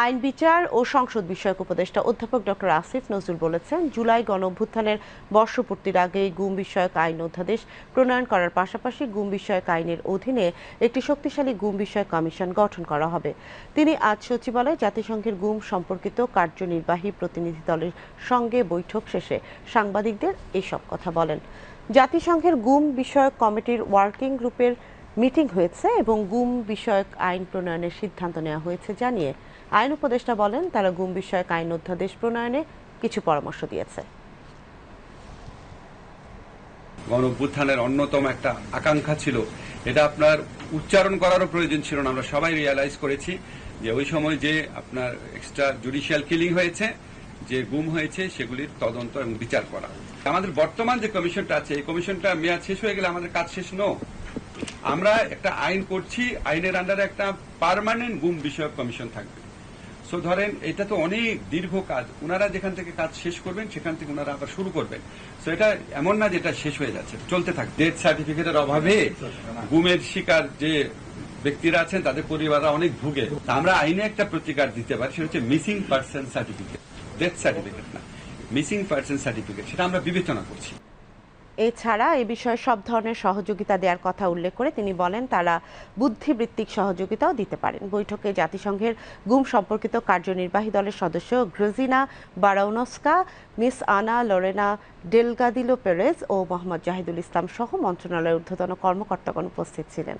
আইন, বিচার ও সংসদ বিষয়ক উপদেষ্টা অধ্যাপক ডক্টর আসিফ নজরুল বলেছেন, জুলাই গণ অভ্যুত্থানের বর্ষপূর্তির আগে গুম বিষয়ক আইন অধ্যাদেশ প্রণয়ন করার পাশাপাশি গুম বিষয়ক আইনের অধীনে একটি শক্তিশালী গুম বিষয়ক কমিশন গঠন করা হবে। তিনি আজ সচিবালয়ে জাতিসংঘের গুম সম্পর্কিত কার্যনির্বাহী প্রতিনিধি দলের সঙ্গে বৈঠক শেষে সাংবাদিকদের এসব কথা বলেন। জাতিসংঘের গুম বিষয়ক কমিটির ওয়ার্কিং গ্রুপের মিটিং হয়েছে এবং গুম বিষয়ক আইন প্রণয়নের সিদ্ধান্ত নেওয়া হয়েছে জানিয়ে আইন উপদেষ্টা বলেন, তারা গুম বিষয়ক আইন অধ্যাদেশ প্রণয়নে কিছু পরামর্শ দিয়েছে। গণ অন্যতম একটা আকাঙ্ক্ষা ছিল। এটা আপনার উচ্চারণ করারও প্রয়োজন ছিল না। আমরা সবাই রিয়ালাইজ করেছি যে ওই সময় যে আপনার এক্সট্রা জুডিশিয়াল কিলিং হয়েছে, যে গুম হয়েছে, সেগুলির তদন্ত এবং বিচার করা। আমাদের বর্তমান যে কমিশনটা আছে, এই কমিশনটা মেয়াদ শেষ হয়ে গেলে আমাদের কাজ শেষ নো আমরা একটা আইন করছি, আইনের আন্ডারে একটা পার্মানেন্ট গুম বিষয়ক কমিশন থাকবে। সো ধরেন এটা তো অনেক দীর্ঘ কাজ ওনারা যেখান থেকে কাজ শেষ করবেন, সেখান থেকে ওনারা আবার শুরু করবেন। সো এটা এমন না যে এটা শেষ হয়ে যাচ্ছে চলতে থাকবে ডেথ সার্টিফিকেটের অভাবে গুমের শিকার যে ব্যক্তিরা আছেন, তাদের পরিবাররা অনেক ভুগে। আমরা আইনে একটা প্রতিকার দিতে পারি, সেটা হচ্ছে missing person certificate death certificate না মিসিং পার্সন সার্টিফিকেট সেটা আমরা বিবেচনা করছি। এছাড়া এ বিষয়ে সব ধরনের সহযোগিতা দেওয়ার কথা উল্লেখ করে তিনি বলেন, তারা বুদ্ধিবৃত্তিক সহযোগিতাও দিতে পারেন। বৈঠকে জাতিসংঘের গুম সম্পর্কিত কার্যনির্বাহী দলের সদস্য Grazyna Baranowska, Miss Ana Lorena Delgadillo Perez ও মোহাম্মদ জাহিদুল ইসলাম সহ মন্ত্রণালয়ের ঊর্ধ্বতন কর্মকর্তাগণ উপস্থিত ছিলেন।